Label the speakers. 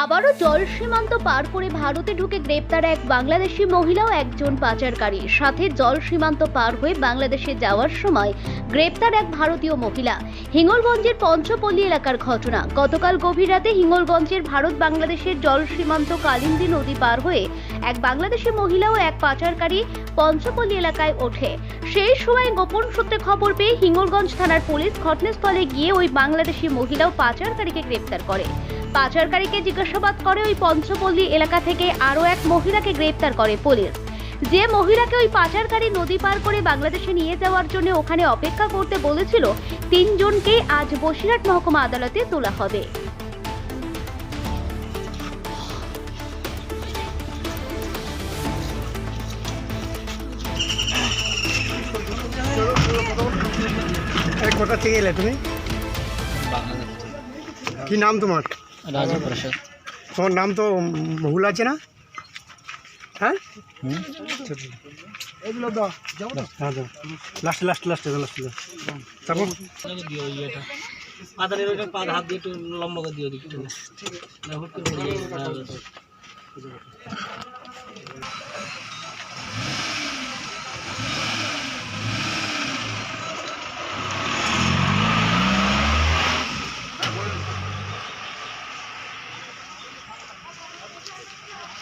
Speaker 1: আবারও জল সীমান্ত পার করে ভারতে ঢুকে গ্রেপ্তার এক বাংলাদেশি মহিলাও একজন পাচারকারী। সাথে জল সীমান্ত পার হয়ে বাংলাদেশে যাওয়ার সময় গ্রেপ্তার এক ভারতীয় মহিলা। হিঙ্গলগঞ্জের পঞ্চপল্লী এলাকার ঘটনা। গতকাল গভীর রাতে হিঙ্গলগঞ্জের ভারত বাংলাদেশের জল সীমান্ত কালিন্দী নদী পার হয়ে এক বাংলাদেশি মহিলা ও এক পাচারকারী পঞ্চপল্লী এলাকায় ওঠে। সেই সময় গোপন সূত্রে খবর পেয়ে হিঙ্গলগঞ্জ থানার পুলিশ ঘটনাস্থলে গিয়ে ওই বাংলাদেশি মহিলা ও পাচারকারীকে গ্রেপ্তার করে। পাচারকারীকে জিজ্ঞাসাবাদ করে ওই পঞ্চপল্লী এলাকা থেকে আরও এক মহিলাকে গ্রেপ্তার করে পুলিশ। যে মহিলাকে ওই পাচারকারী নদী পার করে বাংলাদেশে নিয়ে যাওয়ার জন্য ওখানে অপেক্ষা করতে বলেছিল তিনজনকে আজ বসিরহাট মহকুমা আদালতে তোলা হবে।
Speaker 2: কোথা থেকে এলে তুমি? কি নাম তোমার?
Speaker 3: রাজু প্রসাদ।
Speaker 2: তোমার নাম তো ভুল আছে না? হ্যাঁ?
Speaker 3: লাস্ট
Speaker 2: লাস্ট লাস্ট লাস্টে লাস্টে তারপর?
Speaker 3: দিও ইয়েটা পা হাত দিয়ে একটু লম্বা করে হুট পড়ে যাবে